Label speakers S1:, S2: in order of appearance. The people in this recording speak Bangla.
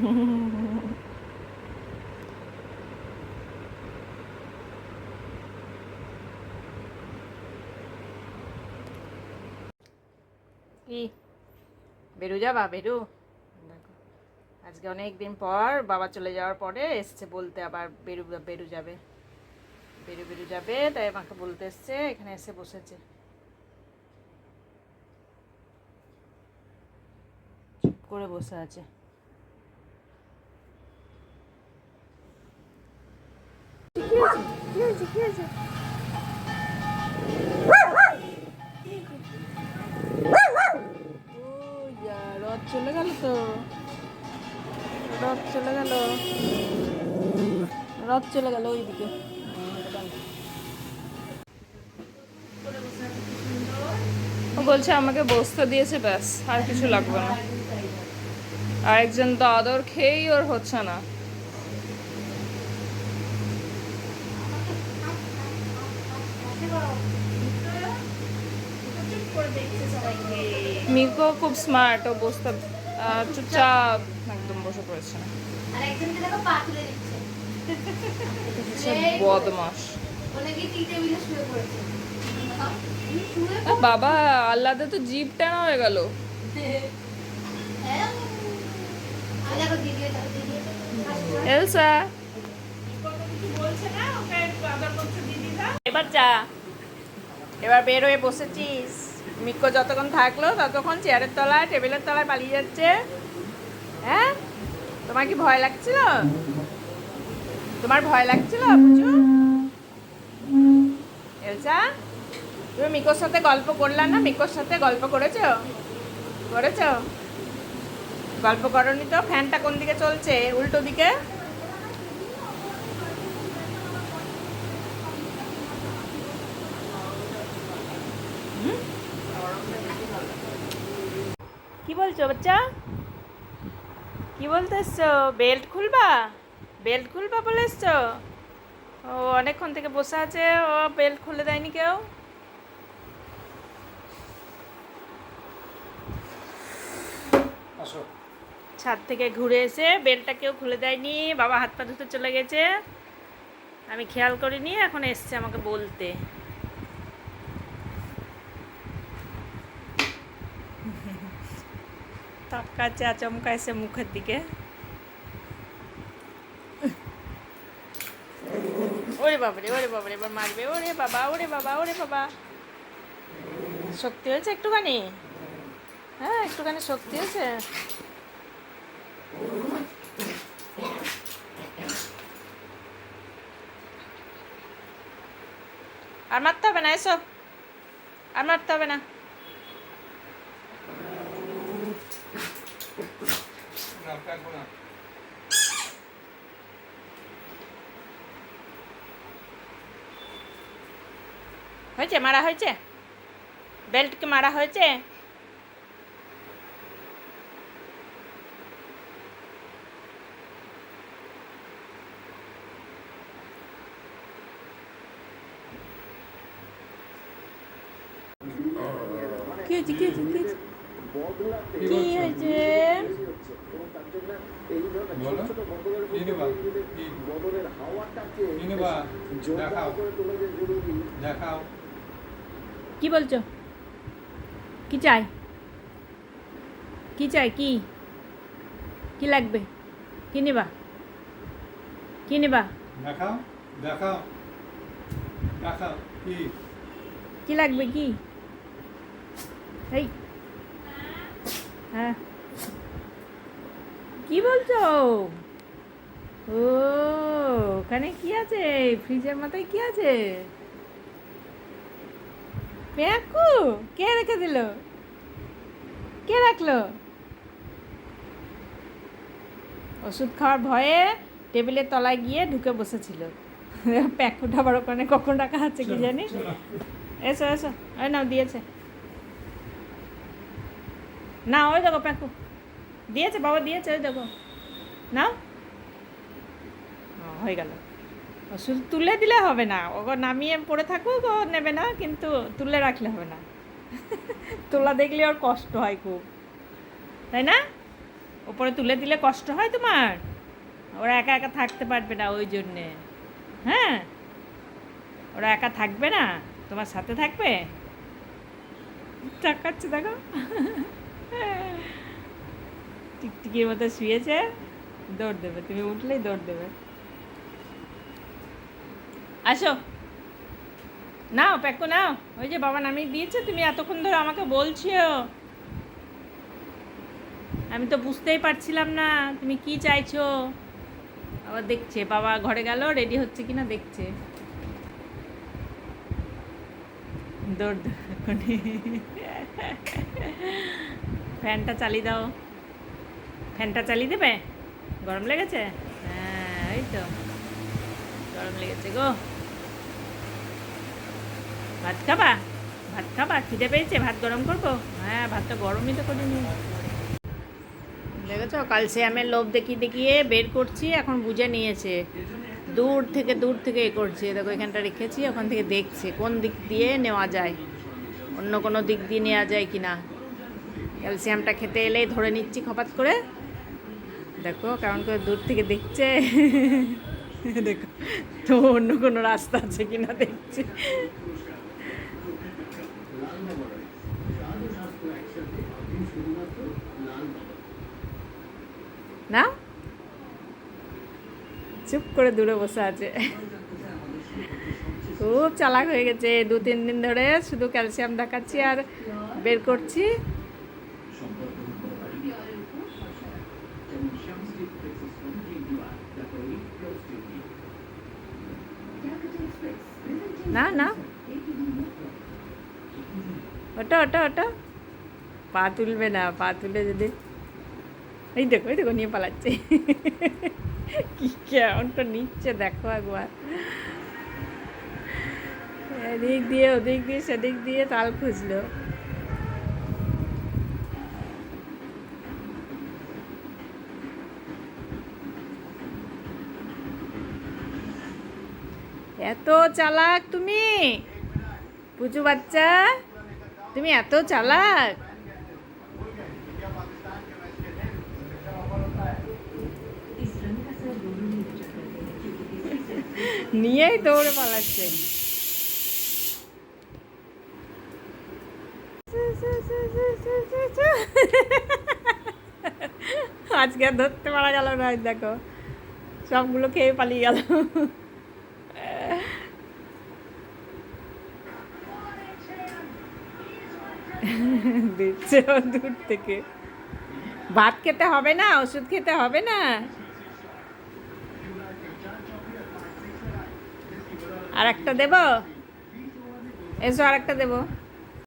S1: কি বেরু যাবা, বেরু। দেখো, আজকে অনেক দিন পর বাবা চলে যাওয়ার পরে এসছে বলতে আবার বেরু বেরু যাবে। বেরু বেরু যাবে, তাই আমাকে বলতে এসছে, এখানে এসে বসেছে। চুপ করে বসে আছে কি হয়েছে হয়েছে, কি তো। রথ চলে গেল। রথ চলে গেল ওইদিকে। ও বলছে, আমাকে বসতে দিয়েছে, ব্যাস, আর কিছু লাগবে না। আরেকজন তো আদর খেয়েই ওর হচ্ছে না। মিকো খুব স্মার্ট ও বসতে আহ, চুপচাপ একদম বসে পড়েছে।
S2: আর একজনকে দেখো পা তুলে দিচ্ছে।
S1: বদমাস বাবা আল্লাদে তো জিপ টানা হয়ে গেল।
S2: হ্যাঁ
S1: এলসা। এবার যা এবার বের হয়ে বসেছিস। মিক্কো যতক্ষণ থাকল, ততক্ষণ চেয়ারের তলায়, টেবিলের তলায় পালিয়ে যাচ্ছে। হ্যাঁ? তোমার কি ভয় লাগছিল? তোমার ভয় লাগছিল, বুঝু? এলসা, তুমি মিকোর সাথে গল্প করলা না? মিকোর সাথে গল্প করেছ? করেছ? গল্প করনি তো? ফ্যানটা কোন দিকে চলছে? উল্টো দিকে? কি বলছো বাচ্চা? কি বলতে এসছো বেল্ট খুলবা? বেল্ট খুলবা বলে এসছো? ও অনেকক্ষণ থেকে বসে আছে ও বেল্ট খুলে দেয়নি কেউ? ছাদ থেকে ঘুরে এসে বেলটা কেউ খুলে দেয়নি বাবা হাত পা ধুতে চলে গেছে। আমি খেয়াল করিনি এখন এসছে আমাকে বলতে। তাকাচ্ছে আচমকা এসে মুখের দিকে। ওরে বাবারে ওরে বাবারে, এবার মারবে। ওরে বাবা ওরে বাবা ওরে বাবা। শক্তি হয়েছে একটুখানি? হ্যাঁ একটুখানি শক্তি হয়েছে। আর মারতে হবে না, এসো। আর মারতে হবে না
S3: কাটবো না
S1: হয়েছে? মারা হয়েছে? বেল্টকে মারা হয়েছে? কি হয়েছে? কি হয়েছে? কি হয়েছে?
S3: কি
S1: কি হয়েছে?
S3: বলো। কি নেবা? কি? কি নেবা? দেখাও। দেখাও।
S1: কি বলছো? কি চাই? কি চাই? কি? কি লাগবে? কি নেবা? কি নেবা?
S3: দেখাও দেখাও দেখাও কি?
S1: কি লাগবে কি? এই। হ্যাঁ। কি বলছো? ও ওখানে কি আছে? ফ্রিজের মাথায় কি আছে? পেঁকু কে রেখে দিল? কে রাখল? ওষুধ খাওয়ার ভয়ে টেবিলের তলায় গিয়ে ঢুকে বসেছিল। প্যাকুটা আবার ওখানে কখন রাখা আছে কি জানি? এসো এসো। ওই নাও দিয়েছে। না ওই দেখো প্যাকু দিয়েছে বাবা দিয়েছে ওই দেখো। নাও। হয়ে গেল। শুধু তুলে দিলে হবে না। ওকে নামিয়ে পড়ে থাকুক, ও নেবে না, কিন্তু তুলে রাখলে হবে না। তোলা দেখলে ওর কষ্ট হয় খুব। তাই না? ওপরে তুলে দিলে কষ্ট হয় তোমার? ওরা একা একা থাকতে পারবে না ওই জন্যে। হ্যাঁ? ওরা একা থাকবে না? তোমার সাথে থাকবে? চাকাচ্ছে দেখো। টিকটিকির মতো শুয়েছে। দৌড় দেবে, তুমি উঠলেই দৌড় দেবে। আসো। নাও প্যাকো নাও। ওই যে বাবা নামিয়ে দিয়েছে, তুমি এতক্ষণ ধরে আমাকে বলছো আমি তো বুঝতেই পারছিলাম না, তুমি কি চাইছো? আবার দেখছে, বাবা ঘরে গেল রেডি হচ্ছে কিনা দেখছে। দৌড় ফ্যানটা চালিয়ে দাও। ফ্যানটা চালিয়ে দেবে? গরম লেগেছে? হ্যাঁ এই তো। গরম লেগেছে গো ভাত খাবা? ভাত খাবা? খিদে পেয়েছে? ভাত গরম করব? হ্যাঁ ভাতটা গরমই তো করে নিই দেখেছ, ক্যালসিয়ামের লোভ দেখিয়ে দেখিয়ে বের করছি, এখন বুঝে নিয়েছে। দূর থেকে দূর থেকে এ করছে। দেখো, এখানটা রেখেছি, ওখান থেকে দেখছে, কোন দিক দিয়ে নেওয়া যায়, অন্য কোনো দিক দিয়ে নেওয়া যায় কি না। ক্যালসিয়ামটা খেতে এলেই ধরে নিচ্ছি খপাত করে। দেখো, কেমন করে দূর থেকে দেখছে। দেখো, তো অন্য কোনো রাস্তা আছে কি না দেখছে। না? চুপ করে দূরে বসে আছে। খুব চালাক হয়ে গেছে দু তিন দিন ধরে শুধু ক্যালসিয়াম দেখাচ্ছি আর বের করছি। না না। ওটা ওটা ওটা পা তুলবে না, পা তুলে যদি। এই দেখো এই দেখো, নিয়ে পালাচ্ছে। কি কেমনটা নিচ্ছে, দেখো একবার। এদিক দিয়ে, ওদিক দিয়ে, সেদিক দিয়ে তাল খুঁজলো। এত চালাক তুমি। পুজো বাচ্চা, তুমি এত চালাক। নিয়েই দৌড়ে পালাচ্ছে। আজকে ধরতে পারা গেল না, দেখো। সবগুলো খেয়ে পালিয়ে গেল। দিচ্ছে দূর থেকে। ভাত খেতে হবে না, ওষুধ খেতে হবে না। আর একটা দেবো? এসো আর একটা দেবো।